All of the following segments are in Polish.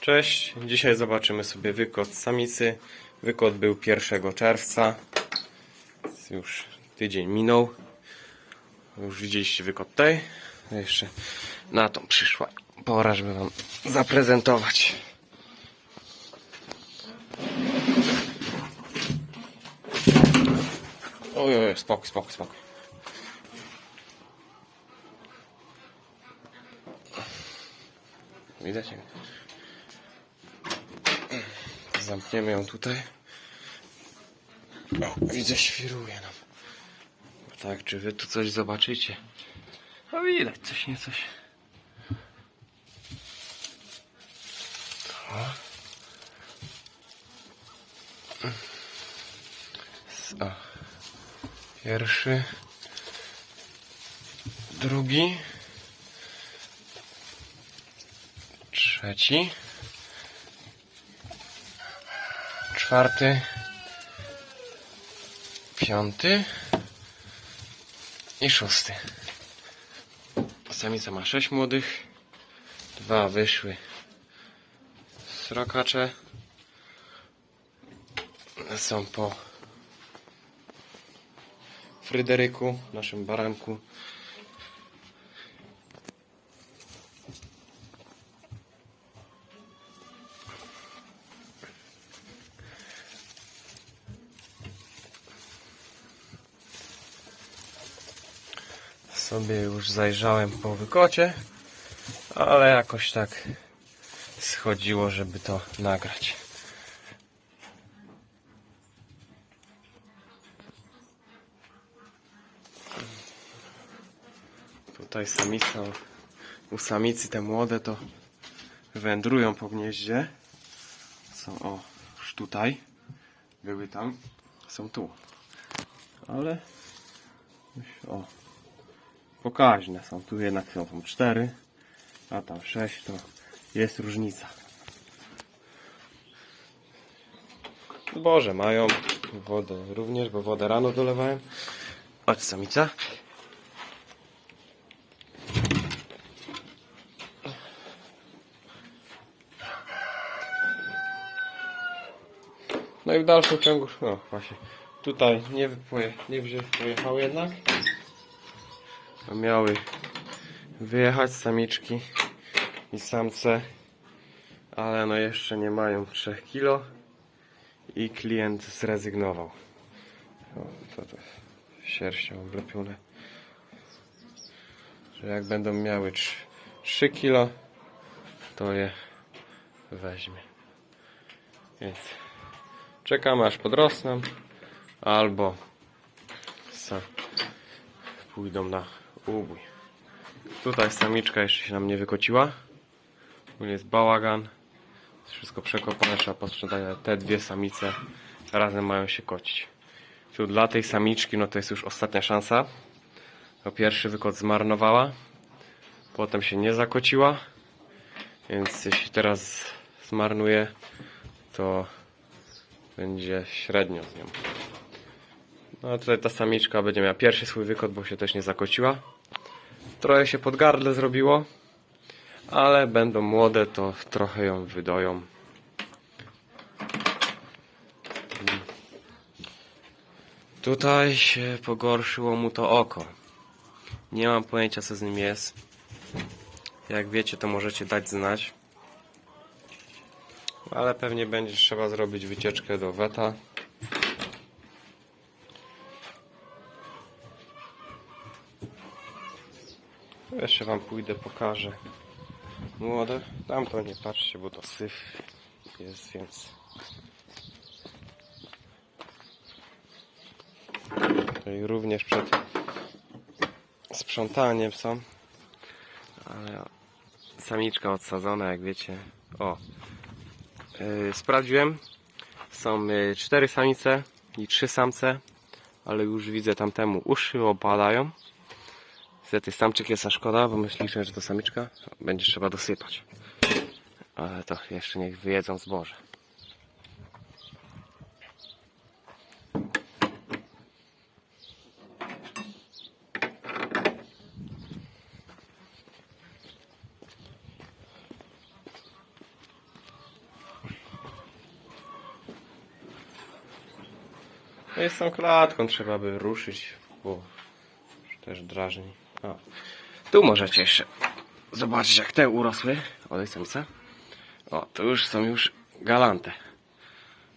Cześć, dzisiaj zobaczymy sobie wykot samicy. Wykot był 1 czerwca. Już tydzień minął. Już widzieliście wykot tej. Jeszcze na tą przyszła pora, żeby wam zaprezentować. Oj, oj, spokój, spokój, spokój. Widać? Zamkniemy ją tutaj. O, widzę, świruje nam. Tak, czy wy tu coś zobaczycie? No widać, coś nie coś. To. O. Pierwszy. Drugi. Trzeci. Czwarty. Piąty. I szósty. Samica ma sześć młodych. Dwa wyszły srokacze. Są po Fryderyku, naszym baranku. Sobie już zajrzałem po wykocie, ale jakoś tak schodziło, żeby to nagrać. Tutaj samica, u samicy te młode to wędrują po gnieździe. Są o, już tutaj. Były tam, są tu. Ale o, pokaźne są. Tu jednak są tam cztery, a tam sześć to jest różnica. Boże, mają wodę również, bo wodę rano dolewałem. Chodź samica. No i w dalszym ciągu, no właśnie, tutaj nie, poje, nie wzię- pojechały jednak. Miały wyjechać samiczki i samce, ale no jeszcze nie mają 3 kilo i klient zrezygnował. O, to, to sierścią oblepione. Że jak będą miały 3, 3 kilo, to je weźmie. Więc czekamy aż podrosną, albo pójdą na Tutaj samiczka jeszcze się nam nie wykociła. Tu jest bałagan. Wszystko przekopane, trzeba posprzątać, te dwie samice razem mają się kocić. Tu dla tej samiczki, no to jest już ostatnia szansa. To pierwszy wykot zmarnowała. Potem się nie zakociła. Więc jeśli teraz zmarnuje, to będzie średnio z nią. No a tutaj ta samiczka będzie miała pierwszy swój wykot, bo się też nie zakociła. Trochę się pod gardle zrobiło, ale będą młode, to trochę ją wydoją. Tutaj się pogorszyło mu to oko. Nie mam pojęcia co z nim jest. Jak wiecie, to możecie dać znać. Ale pewnie będzie trzeba zrobić wycieczkę do weta. Jeszcze wam pójdę, pokażę młode. Tam to nie patrzcie, bo to syf jest, więc... Tutaj również przed sprzątaniem są. Ale samiczka odsadzona, jak wiecie. O, yy, sprawdziłem. Są yy, cztery samice i trzy samce, ale już widzę tamtemu uszy opadają. Niestety samczyk jest a szkoda, bo myśliśmy, że to samiczka. Będzie trzeba dosypać. Ale to jeszcze niech wyjedzą zboże. No jest tą klatką trzeba by ruszyć, bo też drażni. O. Tu możecie jeszcze zobaczyć jak te urosły od samca. O, to już są już galante.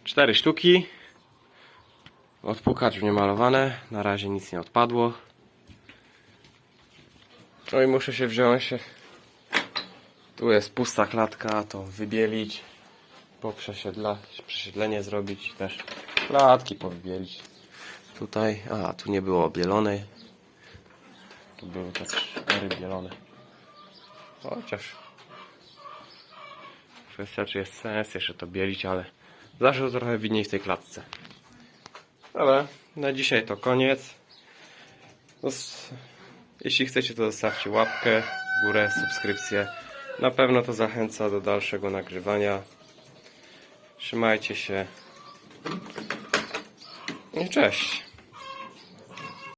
Cztery sztuki. Odpukacz nie malowane. Na razie nic nie odpadło. No i muszę się wziąć. Tu jest pusta klatka, to wybielić. Po przesiedlenie zrobić też. Klatki powybielić. Tutaj, a tu nie było bielonej. Tu były te cztery bielone. Chociaż kwestia czy jest sens jeszcze to bielić, ale zawsze trochę widniej w tej klatce. Ale na dzisiaj to koniec. No, jeśli chcecie to zostawcie łapkę górę, subskrypcję. Na pewno to zachęca do dalszego nagrywania. Trzymajcie się. I cześć.